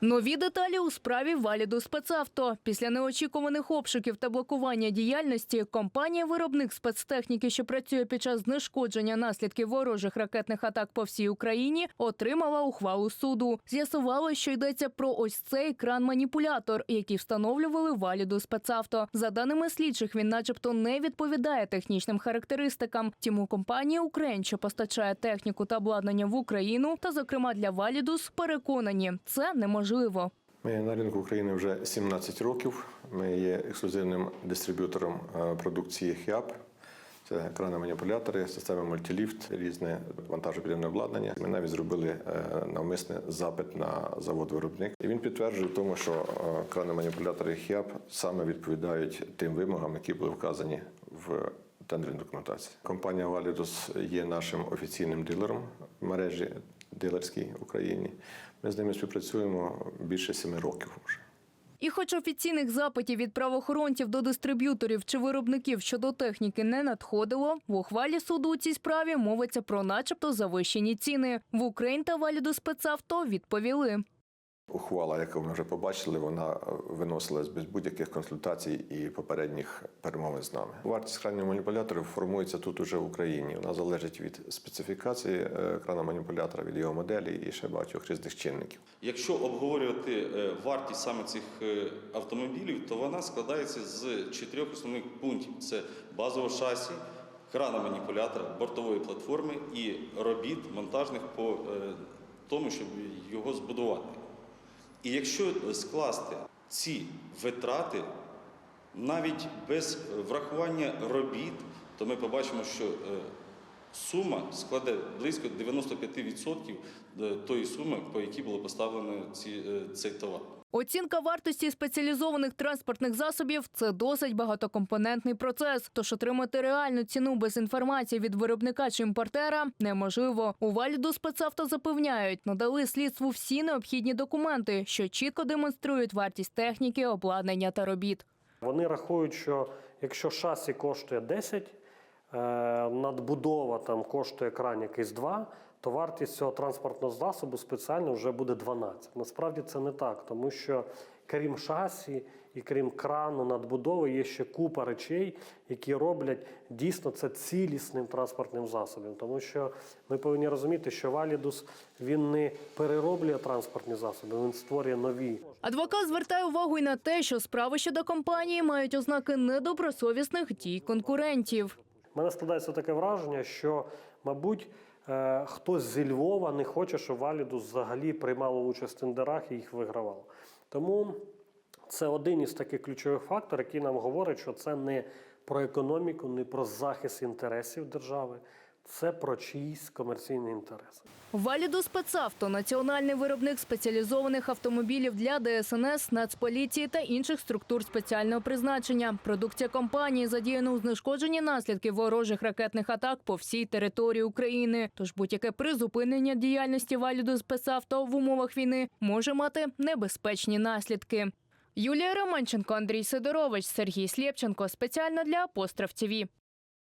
Нові деталі у справі валіду спецавто. Після неочікуваних обшуків та блокування діяльності компанія-виробник спецтехніки, що працює під час знешкодження наслідків ворожих ракетних атак по всій Україні, отримала ухвалу суду. З'ясувало, що йдеться про ось цей кран-маніпулятор, який встановлювали валіду спецавто. За даними слідчих, він, начебто, не відповідає технічним характеристикам. Тім компанія Україн, що постачає техніку та обладнання в Україну, та зокрема для валідус, переконані, це неможливо. Ми на ринку України вже 17 років. Ми є ексклюзивним дистриб'ютором е, продукції ХІАП. Це крани-маніпулятори, системи мультиліфт, різне вантажопідйомне обладнання. Ми навіть зробили е, навмисне запит на завод-виробник. І він підтверджує тому, що е, крани-маніпулятори ХІАП саме відповідають тим вимогам, які були вказані в тендерній документації. Компанія Validus є нашим офіційним дилером в мережі дилерській Україні. Ми з ними співпрацюємо більше семи років вже. І хоч офіційних запитів від правоохоронців до дистриб'юторів чи виробників щодо техніки не надходило, в ухвалі суду у цій справі мовиться про начебто завищені ціни. В Україн та валіду спецавто відповіли. Ухвала, яку ми вже побачили, вона е, виносилась без будь-яких консультацій і попередніх перемовин з нами. Вартість крайніх маніпуляторів формується тут уже в Україні. Вона залежить від специфікації е, крана маніпулятора, від його моделі і ще багатьох різних чинників. Якщо обговорювати е, вартість саме цих автомобілів, то вона складається з чотирьох основних пунктів: це базового шасі, крана маніпулятора, бортової платформи і робіт монтажних по тому, щоб його збудувати. І якщо скласти ці витрати навіть без врахування робіт, то ми побачимо, що е, сума складе близько 95% до тої суми, по якій було поставлено ці, е, цей товар. Оцінка вартості спеціалізованих транспортних засобів це досить багатокомпонентний процес. Тож отримати реальну ціну без інформації від виробника чи імпортера неможливо. У валіду спецавто запевняють, надали слідству всі необхідні документи, що чітко демонструють вартість техніки, обладнання та робіт. Вони рахують, що якщо шасі коштує 10, е, надбудова там коштує кран якийсь 2, то вартість цього транспортного засобу спеціально вже буде 12. Насправді це не так, тому що крім шасі і крім крану надбудови є ще купа речей, які роблять дійсно це цілісним транспортним засобом. Тому що ми повинні розуміти, що Валідус він не перероблює транспортні засоби, він створює нові. Адвокат звертає увагу й на те, що справи щодо компанії мають ознаки недобросовісних дій конкурентів. Мене складається таке враження, що, мабуть, е, хтось зі Львова не хоче, щоб Валідус взагалі приймало участь в тендерах і їх вигравало. Тому це один із таких ключових факторів, який нам говорить, що це не про економіку, не про захист інтересів держави, це про чиїсь комерційні інтереси. Валіду спецавто національний виробник спеціалізованих автомобілів для ДСНС, Нацполіції та інших структур спеціального призначення. Продукція компанії задіяна у знешкодженні наслідків ворожих ракетних атак по всій території України. Тож будь-яке призупинення діяльності валіду спецавто в умовах війни може мати небезпечні наслідки. Юлія Романченко, Андрій Сидорович, Сергій Слєпченко спеціально для Апостроф ТІВІ.